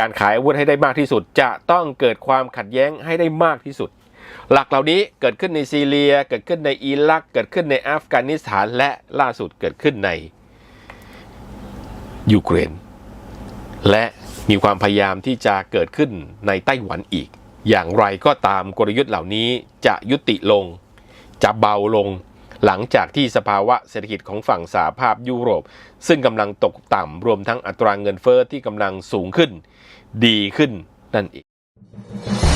การขายอาวุธให้ได้มากที่สุด จะต้องเกิดความขัดแย้งให้ได้มากที่สุด หลักเหล่านี้เกิดขึ้นในซีเรีย เกิดขึ้นในอิรัก เกิดขึ้นในอัฟกานิสถานและล่าสุดเกิดขึ้นในยูเครน และมีความพยายามที่จะเกิดขึ้นในไต้หวันอีก อย่างไรก็ตามกลยุทธ์เหล่านี้จะยุติลง จะเบาลง หลังจากที่สภาวะเศรษฐกิจของฝั่งสหภาพยุโรป ซึ่งกำลังตกต่ำรวมทั้งอัตราเงินเฟอ้อที่กำลังสูงขึ้น ดีขึ้นนั่นเอง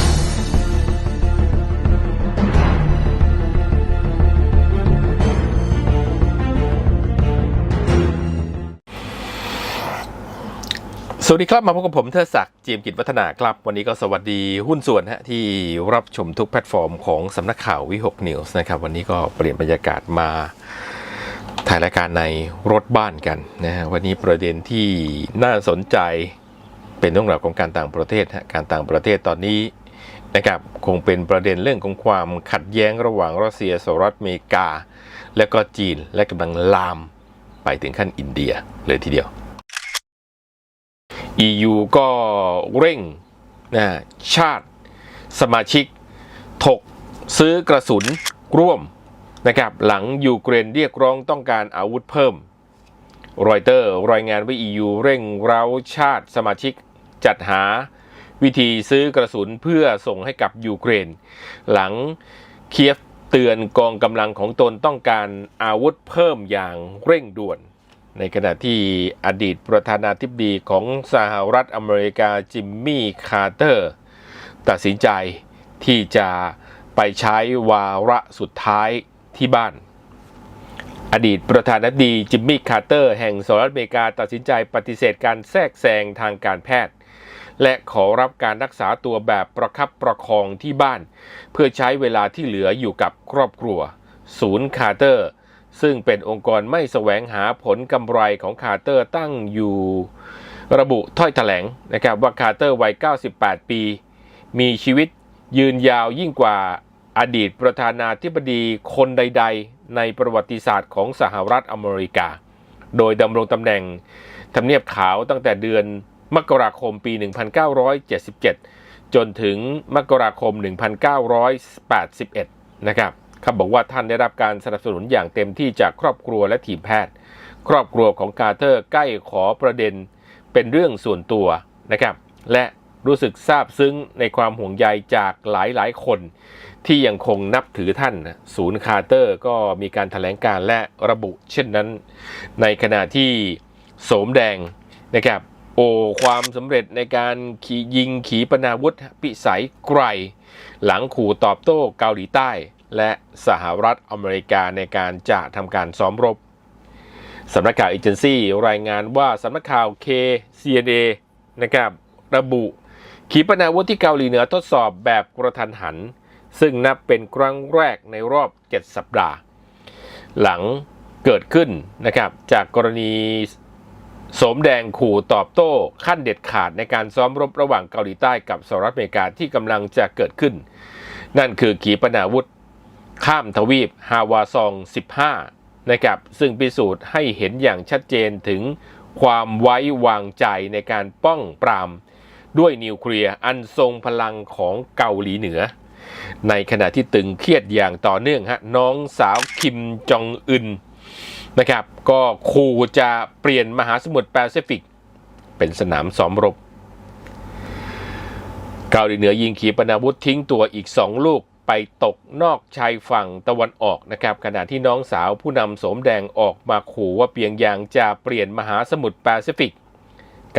สวัสดีครับ มาพบกับผมเทอศักดิ์จีมกิจวัฒนาครับ วันนี้ก็สวัสดีหุ้นส่วนฮะที่รับชมทุกแพลตฟอร์มของสำนักข่าววิหกนิวส์นะครับ วันนี้ก็เปลี่ยนบรรยากาศมาถ่ายรายการในรถบ้านกันนะฮะวันนี้ประเด็นที่น่าสนใจเป็นเรื่องราวของการต่างประเทศฮะการต่างประเทศตอนนี้นะครับคงเป็นประเด็นเรื่องของความขัดแย้งระหว่างรัสเซียสหรัฐอเมริกา และก็จีนและกำลังลามไปถึงขั้นอินเดียเลยทีเดียว EU ก็เร่งนะชาติสมาชิก ถกซื้อกระสุนร่วมนะครับหลังยูเครนเรียกร้องต้องการอาวุธเพิ่ม รอยเตอร์รายงานว่า EU เร่งเร้าชาติสมาชิกจัดหาวิธีซื้อกระสุนเพื่อส่งให้กับยูเครน หลังเคียฟเตือนกองกำลังของตนต้องการอาวุธเพิ่มอย่างเร่งด่วน ในขณะที่อดีตประธานาธิบดีของสหรัฐอเมริกาจิมมี่คาร์เตอร์ ตัดสินใจที่จะไปใช้วาระสุดท้ายที่บ้าน อดีตประธานาธิบดีจิมมี่คาร์เตอร์แห่งสหรัฐอเมริกาตัดสินใจปฏิเสธการแทรกแซงทางการแพทย์ และขอรับการรักษาตัวแบบประคับประคองที่บ้าน เพื่อใช้เวลาที่เหลืออยู่กับครอบครัว ศูนย์คาร์เตอร์ ซึ่งเป็นองค์กรไม่แสวงหาผลกำไรของคาร์เตอร์ตั้งอยู่ระบุถ้อยแถลงนะครับว่าคาร์เตอร์วัย 98 ปี มีชีวิตยืนยาวยิ่งกว่าอดีตประธานาธิบดีคนใด ๆ ในประวัติศาสตร์ของสหรัฐอเมริกา โดยดำรงตำแหน่งทำเนียบขาวตั้งแต่เดือนมกราคมปี 1977 จนถึงมกราคม 1981 นะครับ เขาบอกว่าท่านได้รับการสนับสนุนอย่างเต็มที่จากครอบครัวและทีมแพทย์ ครอบครัวของคาร์เตอร์ใกล้ขอประเด็นเป็นเรื่องส่วนตัวนะครับและรู้สึกซาบซึ้งในความห่วงใยจากหลายๆคน ที่ยังคงนับถือท่าน ศูนย์คาร์เตอร์ก็มีการถแถลงการและระบุเช่นนั้น ในขณะที่โสมแดงนะครับโอความสำเร็จในการขียิงขีปนาวุธพิสัยไกล หลังขู่ตอบโต้เกาหลีใต้ และสหรัฐอเมริกาในการจะทำการซ้อมรบสำนักข่าวเอเจนซี่รายงานว่าสำนักข่าว KCNA นะครับระบุขีปนาวุธที่เกาหลีเหนือทดสอบแบบกระทันหัน ซึ่งนับเป็นครั้งแรกในรอบ 7 สัปดาห์ หลังเกิดขึ้นนะครับจากกรณี สมแดงขู่ตอบโต้ขั้นเด็ดขาดในการซ้อมรบระหว่างเกาหลีใต้กับสหรัฐอเมริกาที่กำลังจะเกิดขึ้น นั่นคือขีปนาวุธ ข้ามทวีปฮาวาซอง 15 นะครับ ซึ่งพิสูจน์ให้เห็นอย่างชัดเจนถึงความไว้วางใจในการป้องปราม ด้วยนิวเคลียร์อันทรงพลังของเกาหลีเหนือ ในขณะที่ตึงเครียดอย่างต่อเนื่องฮะน้องสาวคิมจองอึน นะครับ ก็ขู่จะเปลี่ยนมหาสมุทรแปซิฟิก เป็นสนามซ้อมรบ เกาหลีเหนือยิงขีปนาวุธทิ้งตัวอีก 2 ลูกไปตกนอกชายฝั่งตะวันออกนะครับ ขณะที่น้องสาวผู้นำโสมแดงออกมาขู่ว่าเปียงยางจะเปลี่ยนมหาสมุทรแปซิฟิก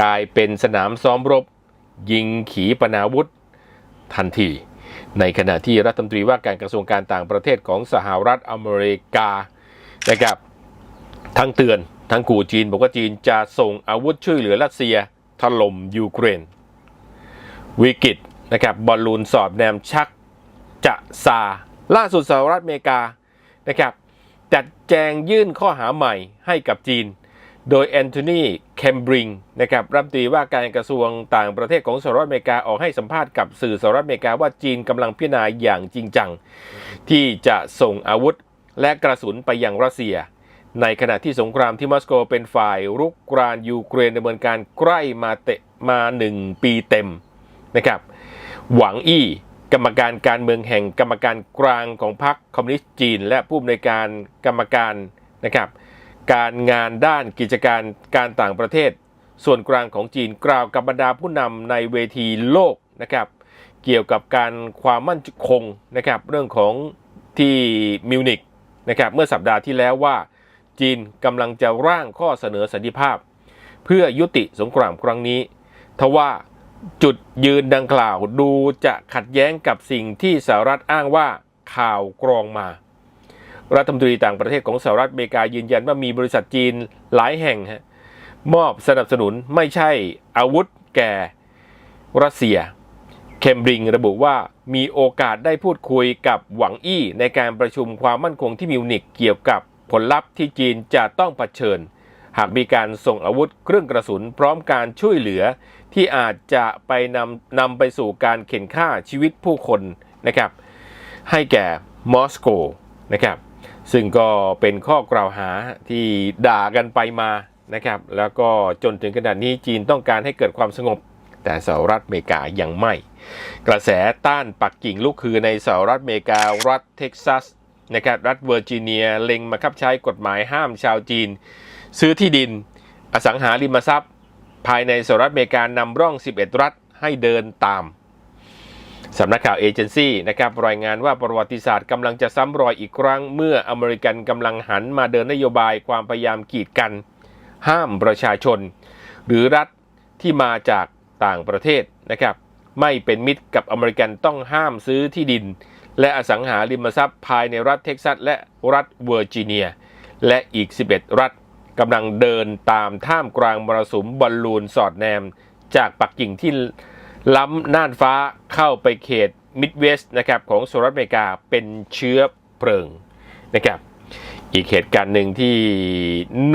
กลายเป็นสนามซ้อมรบ ยิงขีปนาวุธ ทันที ในขณะที่รัฐมนตรีว่าการกระทรวงการต่างประเทศของสหรัฐอเมริกานะครับ ทั้งเตือนทั้งขู่จีนบอกว่าจีนจะส่งอาวุธช่วยเหลือรัสเซียถล่มยูเครน วิกฤตนะครับบอลลูนสอบแนมชักจะซา ล่าสุดสหรัฐอเมริกานะครับจัดแจงยื่นข้อหาใหม่ให้กับจีน โดยแอนโทนีเคมบริงนะครับรัฐมนตรีว่าการกระทรวงต่างประเทศของสหรัฐอเมริกาออกให้สัมภาษณ์กับสื่อสหรัฐอเมริกาว่าจีนกำลังพิจารณาอย่างจริงจัง ที่จะส่งอาวุธและกระสุนไปยังรัสเซีย ในขณะที่สงครามที่มอสโกเป็นฝ่ายรุกรานยูเครนดำเนินการใกล้มาเตะมา 1 ปีเต็มนะครับ หวังอี้กรรมการการเมืองแห่งกรรมการกลางของพรรคคอมมิวนิสต์จีน และผู้อำนวยการกรรมการนะครับ การงานด้านกิจการการต่างประเทศ ส่วนกลางของจีนกล่าวกับบรรดาผู้นำในเวทีโลกนะครับ เกี่ยวกับการความมั่นคงนะครับ เรื่องของที่มิวนิกนะครับเมื่อสัปดาห์ที่แล้วว่า จีนกำลังจะร่างข้อเสนอสันติภาพ เพื่อยุติสงครามครั้งนี้ ทว่าจุดยืนดังกล่าวดูจะขัดแย้งกับสิ่งที่สหรัฐอ้างว่าข่าวกรองมา รัฐมนตรีต่างประเทศของสหรัฐอเมริกายืนยันว่ามีบริษัทจีนหลายแห่งมอบสนับสนุนไม่ใช่อาวุธแก่รัสเซีย เคมบริงระบุว่ามีโอกาสได้พูดคุยกับหวังอี้ในการประชุมความมั่นคงที่มิวนิกเกี่ยวกับ ผลลัพธ์ที่จีนจะต้องเผชิญ หากมีการส่งอาวุธเครื่องกระสุนพร้อมการช่วยเหลือ ที่อาจจะไปนำนำไปสู่การเข็นฆ่าชีวิตผู้คนนะครับ ให้แก่มอสโกนะครับซึ่งก็เป็นข้อกล่าวหาที่ด่ากันไปมานะครับ แล้วก็จนถึงขนาดนี้จีนต้องการให้เกิดความสงบ แต่สหรัฐอเมริกายังไม่ กระแสต้านปักกิ่งลุกคือในสหรัฐอเมริการัฐเท็กซัส นะครับรัฐเวอร์จิเนียเล็งมาคับใช้กฎหมายห้ามชาวจีน ซื้อที่ดิน อสังหาริมทรัพย์ ภายในสหรัฐอเมริกานำร่อง 11 รัฐให้เดินตามสำนักข่าวเอเจนซี่นะครับรายงานว่าประวัติศาสตร์กำลังจะซ้ำรอยอีกครั้ง เมื่ออเมริกันกำลังหันมาเดินนโยบายความพยายามกีดกัน ห้ามประชาชน หรือรัฐที่มาจากต่างประเทศนะครับไม่เป็นมิตรกับอเมริกันต้องห้ามซื้อที่ดิน และอสังหาริมทรัพย์ภายในรัฐเท็กซัสและรัฐเวอร์จิเนีย และอีก 11 รัฐกำลังเดินตามท่ามกลางมรสุมบอลลูนสอดแนม จากปักกิ่งที่ล้ำน่านฟ้าเข้าไปเขตมิดเวสต์นะครับของสหรัฐอเมริกาเป็นเชื้อเพลิงนะครับอีกเหตุการณ์หนึ่งที่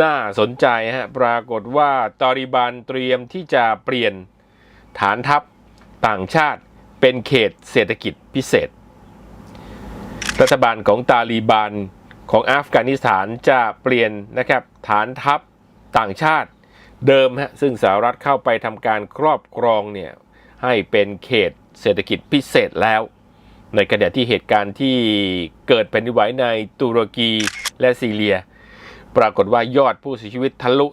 น่าสนใจฮะปรากฏว่าตอริบานเตรียมที่จะเปลี่ยนฐานทัพต่างชาติเป็นเขตเศรษฐกิจพิเศษ รัฐบาลของตาลีบานของอัฟกานิสถานจะเปลี่ยนนะครับฐานทัพต่างชาติเดิมฮะซึ่งสหรัฐเข้าไปทำการครอบครองเนี่ยให้เป็นเขตเศรษฐกิจพิเศษแล้ว ในขณะที่เหตุการณ์ที่เกิดแผ่นดินไหวในตุรกีและซีเรีย ปรากฏว่ายอดผู้เสียชีวิตทะลุ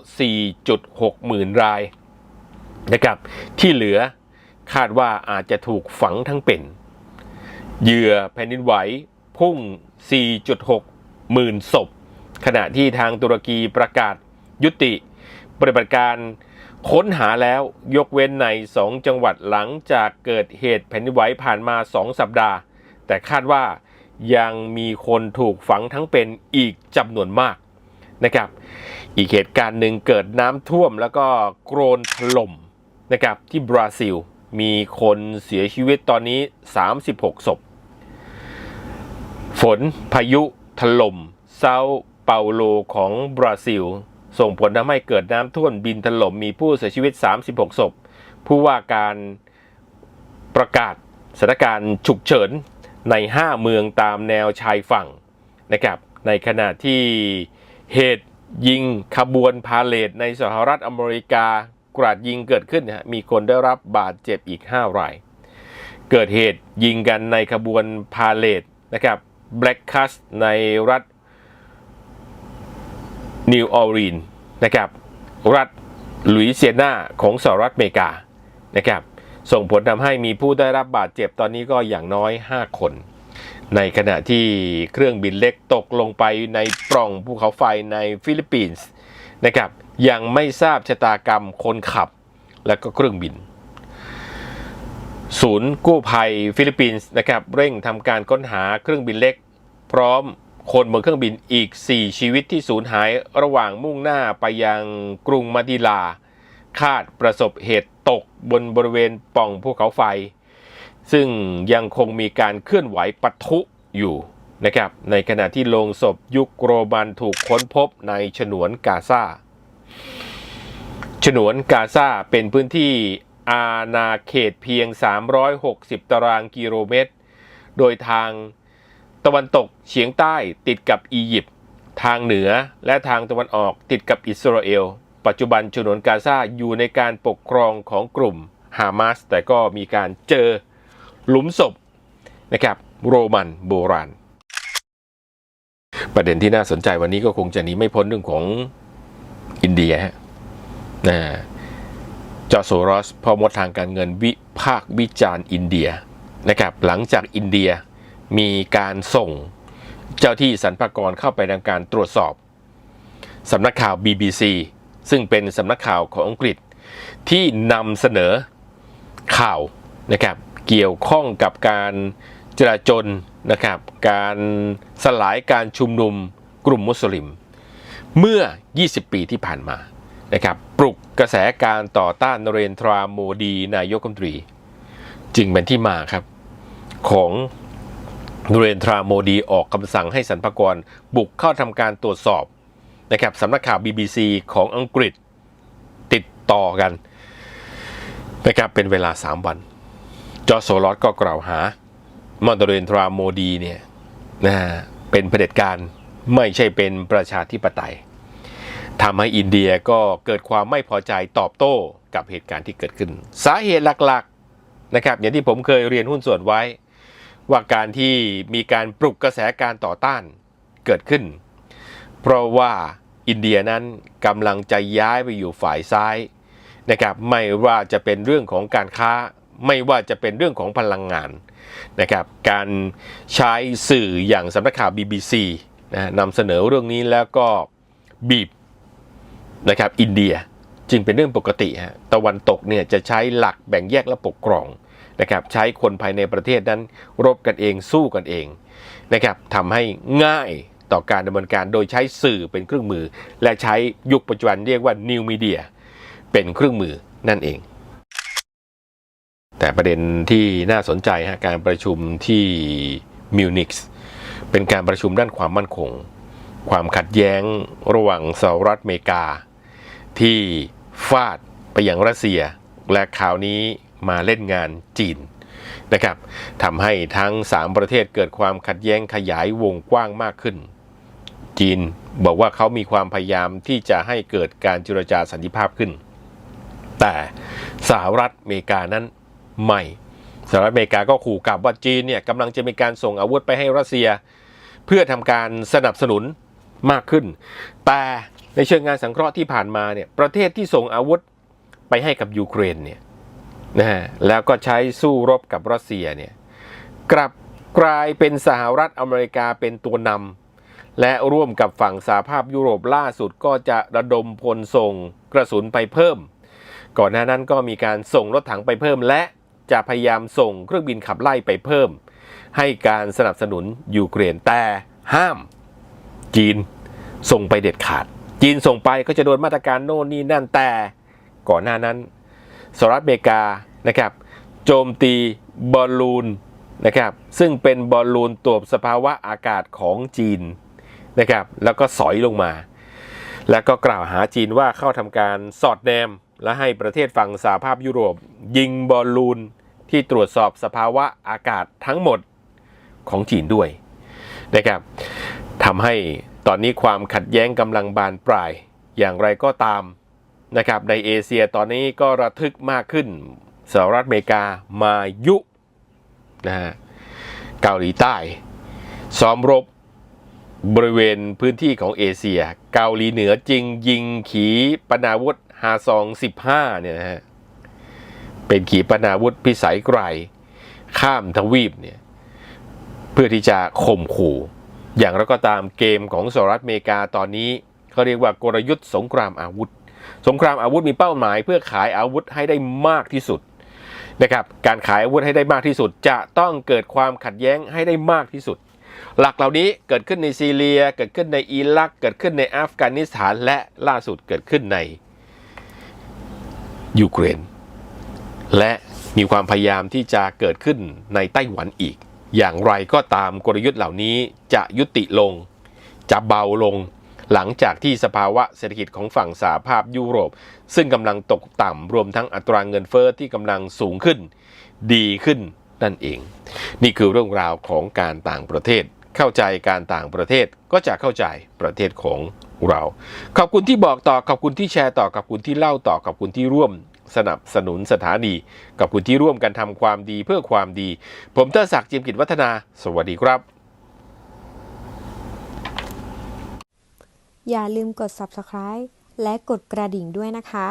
4.6 หมื่นรายนะครับที่เหลือคาดว่าอาจจะถูกฝังทั้งเป็น เหยื่อแผ่นดินไหว พุ่ง 4.6 หมื่นศพ ขณะที่ทางตุรกีประกาศยุติ ปฏิบัติการค้นหาแล้วยกเว้นใน 2 จังหวัดหลังจากเกิดเหตุแผ่นดินไหวผ่านมา 2 สัปดาห์ แต่คาดว่ายังมีคนถูกฝังทั้งเป็นอีกจำนวนมากนะครับ อีกเหตุการณ์หนึ่งเกิดน้ำท่วมแล้วก็โกรนถล่มนะครับที่บราซิลมีคนเสียชีวิตตอนนี้ 36 ศพ ฝนพายุถล่มเซาเปาโลของบราซิล ส่งผลทำให้เกิดน้ำท่วมดินถล่มมีผู้เสียชีวิต 36 ศพ ผู้ว่าการประกาศสถานการณ์ฉุกเฉินใน 5 เมืองตามแนวชายฝั่งนะครับในขณะที่เหตุยิงขบวนพาเลทในสหรัฐอเมริกากราดยิงเกิดขึ้นมีคนได้รับบาดเจ็บอีก 5 ราย เกิดเหตุยิงกันในขบวนพาเลทนะครับ แบล็กคัสในรัฐนิวออร์ลีนนะครับ รัฐลุยเซียนาของสหรัฐอเมริกานะครับ ส่งผลทำให้มีผู้ได้รับบาดเจ็บตอนนี้ก็อย่างน้อย 5 คน ในขณะที่เครื่องบินเล็กตกลงไปในปล่องภูเขาไฟในฟิลิปปินส์นะครับ ยังไม่ทราบชะตากรรมคนขับและก็เครื่องบิน ศูนย์กู้ภัยฟิลิปปินส์นะครับเร่งทำการค้นหาเครื่องบินเล็ก พร้อมคนบนเครื่องบินอีก 4 ชีวิตที่สูญหายระหว่างมุ่งหน้าไปยังกรุงมะนิลา คาดประสบเหตุตกบนบริเวณป่องภูเขาไฟ ซึ่งยังคงมีการเคลื่อนไหวปะทุอยู่นะครับในขณะที่โลงศพยุคโรมันถูกค้นพบในฉนวนกาซาฉนวนกาซาเป็นพื้นที่ อาณาเขตเพียง 360 ตารางกิโลเมตร โดยทางตะวันตกเฉียงใต้ติดกับอียิปต์ ทางเหนือและทางตะวันออกติดกับอิสราเอล ปัจจุบันฉนวนกาซาอยู่ในการปกครองของกลุ่มฮามาส แต่ก็มีการเจอหลุมศพนะครับโรมันโบราณ ประเด็นที่น่าสนใจวันนี้ก็คงจะหนีไม่พ้นเรื่องของอินเดียฮะนะ จอร์โซรอสพ่อมดทางการเงินวิพากษ์วิจารณ์อินเดียนะครับหลังจากอินเดียมีการส่งเจ้าที่สรรพากรเข้าไปทำการตรวจสอบสำนักข่าว BBC ซึ่งเป็นสำนักข่าวของอังกฤษที่นำเสนอข่าวนะครับเกี่ยวข้องกับการจราจนนะครับการสลายการชุมนุมกลุ่มมุสลิม เมื่อ 20 ปีที่ผ่านมานะครับ ปลุกกระแสการต่อต้านนเรนทราโมดีนายกรัฐมนตรี จึงเป็นที่มาครับ ของนเรนทราโมดีออกคำสั่งให้สรรพากรบุกเข้าทำการตรวจสอบนะครับสำนักข่าว BBC ของอังกฤษติดต่อกันนะครับเป็นเวลา 3 วัน จอโซลอสก็กล่าวหามอนเตเรนทราโมดีเนี่ยนะเป็นเผด็จการไม่ใช่เป็นประชาธิปไตย ทำให้อินเดียก็เกิดความไม่พอใจตอบโต้กับเหตุการณ์ที่เกิดขึ้น สาเหตุหลักๆนะครับอย่างที่ผมเคยเรียนหุ้นส่วนไว้ ว่าการที่มีการปลุกกระแสการต่อต้านเกิดขึ้น เพราะว่าอินเดียนั้นกำลังจะย้ายไปอยู่ฝ่ายซ้ายนะครับไม่ว่าจะเป็นเรื่องของการค้า ไม่ว่าจะเป็นเรื่องของพลังงานนะครับการใช้สื่ออย่างสำนักข่าว BBC นะนำเสนอเรื่องนี้แล้วก็บีบ นะครับอินเดียจึงเป็นเรื่องปกติฮะตะวันตกเนี่ยจะใช้หลักแบ่งแยกและปกครองนะครับใช้คนภายในประเทศนั้นรบกันเองสู้กันเองนะครับทำให้ง่ายต่อการดำเนินการโดยใช้สื่อเป็นเครื่องมือ และใช้ยุคปัจจุบันเรียกว่านิวมีเดียเป็นเครื่องมือนั่นเอง แต่ประเด็นที่น่าสนใจฮะการประชุมที่มิวนิกส์เป็นการประชุมด้านความมั่นคง ความขัดแย้งระหว่างสหรัฐอเมริกา ที่ฟาดไปยังรัสเซีย และคราวนี้มาเล่นงานจีนนะครับทำให้ทั้ง 3 ประเทศเกิดความขัดแย้งขยายวงกว้างมากขึ้น จีนบอกว่าเขามีความพยายามที่จะให้เกิดการเจรจาสันติภาพขึ้น แต่สหรัฐอเมริกานั้นไม่สหรัฐอเมริกาก็ขู่กลับว่าจีนเนี่ยกำลังจะมีการส่งอาวุธไปให้รัสเซีย เพื่อทำการสนับสนุนมากขึ้น แต่ ในเชิงงานสังเคราะห์ที่ผ่านมาเนี่ยประเทศที่ส่งอาวุธไปให้กับยูเครนเนี่ยนะฮะแล้วก็ใช้สู้รบกับรัสเซียเนี่ยกลับกลายเป็นสหรัฐอเมริกาเป็นตัวนำและร่วมกับฝั่งสหภาพยุโรปล่าสุดก็จะระดมพลส่งกระสุนไปเพิ่ม ก่อนหน้านั้นก็มีการส่งรถถังไปเพิ่ม และจะพยายามส่งเครื่องบินขับไล่ไปเพิ่ม ให้การสนับสนุนยูเครนแต่ห้าม จีนส่งไปเด็ดขาด จีนส่งไปก็จะโดนมาตรการโน่นนี่นั่นแต่ก่อนหน้านั้นสหรัฐอเมริกานะครับโจมตีบอลลูนนะครับซึ่งเป็นบอลลูนตรวจสภาวะอากาศของจีนนะครับแล้วก็สอยลงมา แล้วก็กล่าวหาจีนว่าเข้าทำการสอดแนม และให้ประเทศฝั่งสหภาพยุโรป ยิงบอลลูนที่ตรวจสอบสภาวะอากาศทั้งหมดของจีนด้วยนะครับทำให้ ตอนนี้ความขัดแย้งกำลังบานปลาย อย่างไรก็ตามนะครับในเอเชียตอนนี้ก็ระทึกมากขึ้นสหรัฐอเมริกามายุนะฮะเกาหลีใต้ ซ้อมรบบริเวณพื้นที่ของเอเชีย เกาหลีเหนือจริงยิงขีปนาวุธฮาซอง15เนี่ยนะฮะเป็นขีปนาวุธพิสัยไกล ข้ามทวีปเนี่ยเพื่อที่จะข่มขู่ อย่างไรก็ตามเกมของสหรัฐอเมริกาตอนนี้เขาเรียกว่ากลยุทธ์สงครามอาวุธ สงครามอาวุธมีเป้าหมายเพื่อขายอาวุธให้ได้มากที่สุดนะครับการขายอาวุธให้ได้มากที่สุด จะต้องเกิดความขัดแย้งให้ได้มากที่สุด หลักเหล่านี้เกิดขึ้นในซีเรีย เกิดขึ้นในอิรัก เกิดขึ้นในอัฟกานิสถานและล่าสุดเกิดขึ้นในยูเครน และมีความพยายามที่จะเกิดขึ้นในไต้หวันอีก อย่างไรก็ตามกลยุทธ์เหล่านี้จะยุติลง จะเบาลง หลังจากที่สภาวะเศรษฐกิจของฝั่งสหภาพยุโรป ซึ่งกำลังตกต่ำรวมทั้งอัตราเงินเฟอ้อที่กำลังสูงขึ้น ดีขึ้นนั่นเอง นี่คือเรื่องราวของการต่างประเทศ เข้าใจการต่างประเทศก็จะเข้าใจประเทศของเรา ขอบคุณที่บอกต่อขอบคุณที่แชร์ต่อขอบคุณที่เล่าต่อขอบคุณที่ร่วม สนับสนุนสถานีกับคุณที่ร่วมกันทำความดีเพื่อความดี ผมเตอร์ศักดิ์จิมกิจวัฒนา สวัสดีครับ อย่าลืมกด subscribe และกดกระดิ่งด้วยนะคะ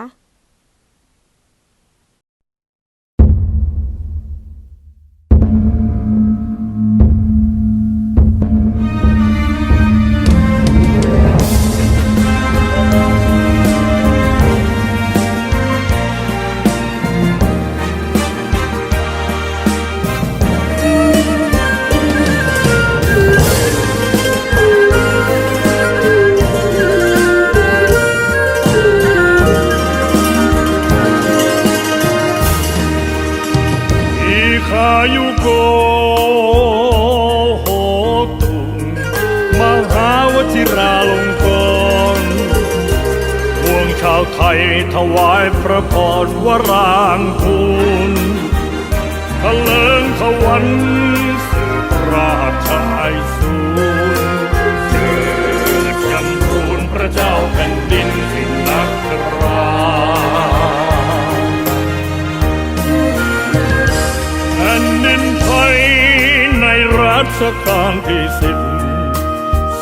ที่สิบ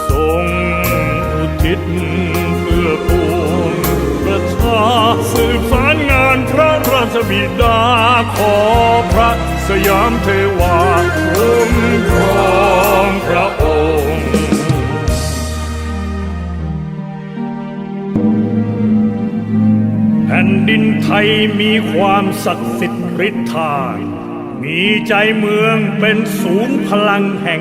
ทรงอุทิศเพื่อปวงประชาสืบสารงานพระราชบิดาขอพระสยามเทวาคุ้มครองพระองค์แผ่นดินไทยมีความศักดิ์สิทธิ์ฤทธามีใจเมืองเป็นศูนย์พลังแห่ง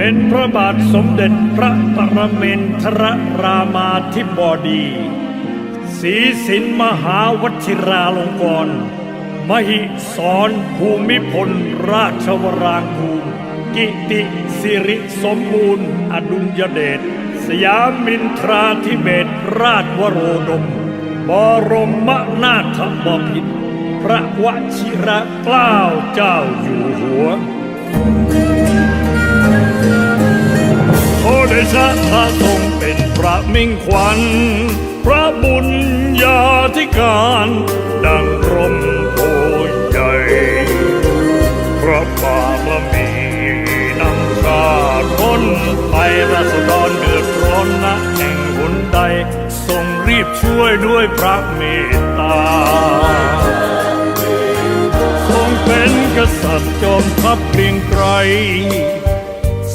เป็นพระบาทสมเด็จพระปรเมนทรรามาธิบดีศรีสินมหาวชิราลงกรณ์มหิสรภูมิพลราชวรางคูลกิติสิริสมบูรณ์ อดุลยเดชสยามินทราธิเบศราชวโรดม บรมนาถบพิตรพระวชิระเกล้าเจ้าอยู่หัว เดชะพระทรงเป็นพระมิ่งขวัญ พระบุญญาธิการ ดังร่มโพใหญ่ พระบารมีนำชาติคนไทยราษฎรเดือดร้อนนะแห่งหนใด ทรงรีบช่วยด้วยพระเมตตา ทรงเป็นกษัตริย์จอมทัพเกรียงไกร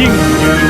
ขอ